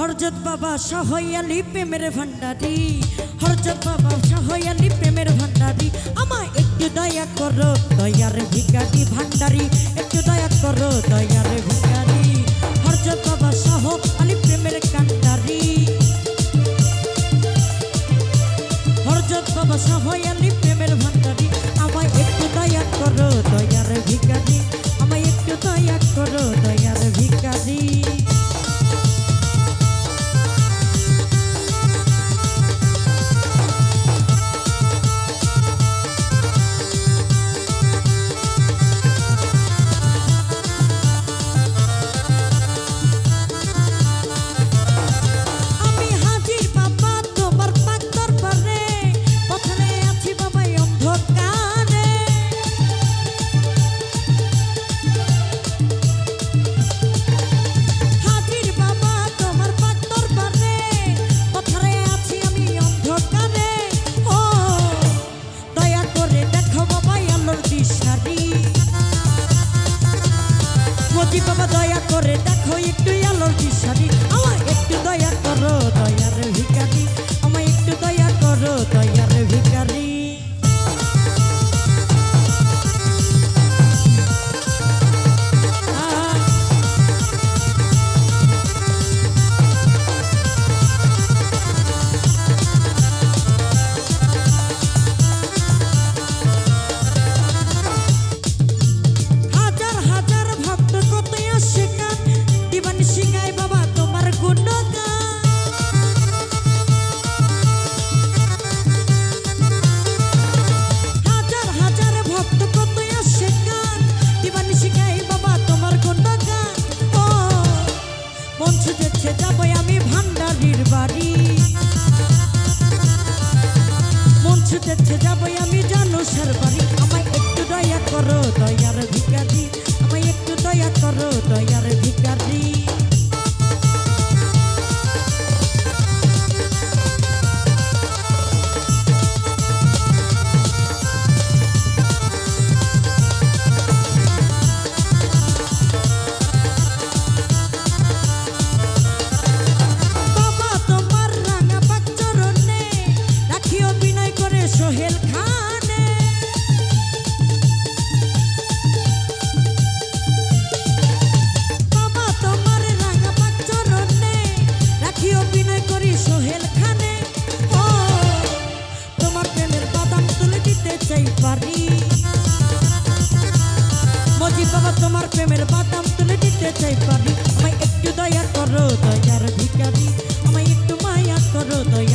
হরজত বাবা শাহয়ালি প্রেমের ভান্ডারি হরজত বাবা শাহয়ালি প্রেমের ভান্ডারি আমায় একটু দয়া করো, দয়ার ভিকারি ভান্ডারি একটু দয়া করো, দয়ার ভিকারি হরজত বাবা, শাহ আলি প্রেমের আলোর ছুটেছে যাব আমি জানুসার বাড়ি আমায় একটু দয়া করো, দয়ার ভিকারি আমায় একটু দয়া করো, দয়ার বিনয় করি সোহেল খানে। ও, তোমার প্রেমের বাদাম তুলে দিতে চাই পারি। মজি বাবা, তোমার প্রেমের বাদাম তুলে দিতে চাই পারি। আমায় একটু দয়া করো, দয়ার ভিকারি আমায় একটু মায়া করো দয়ার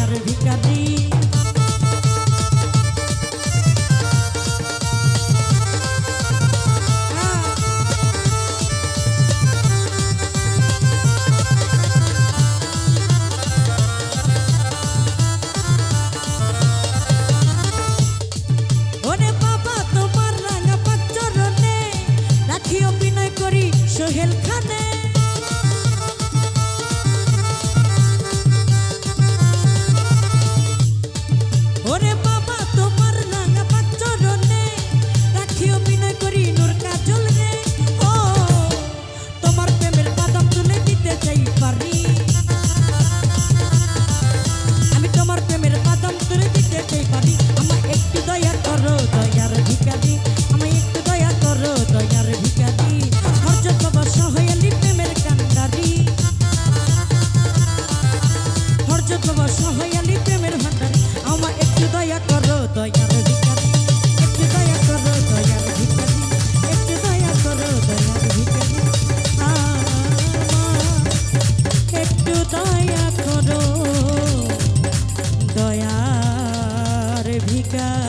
হরজত বাবা সহয়ালি প্রেমের ভান্ডারি আমার একটু দয়া করো দয়ার ভিকারি একটু দয়া করো দয়ার ভিকারি একটু দয়া করো দয়ার ভিকারি একটু দয়া করো দয়ার ভিকারি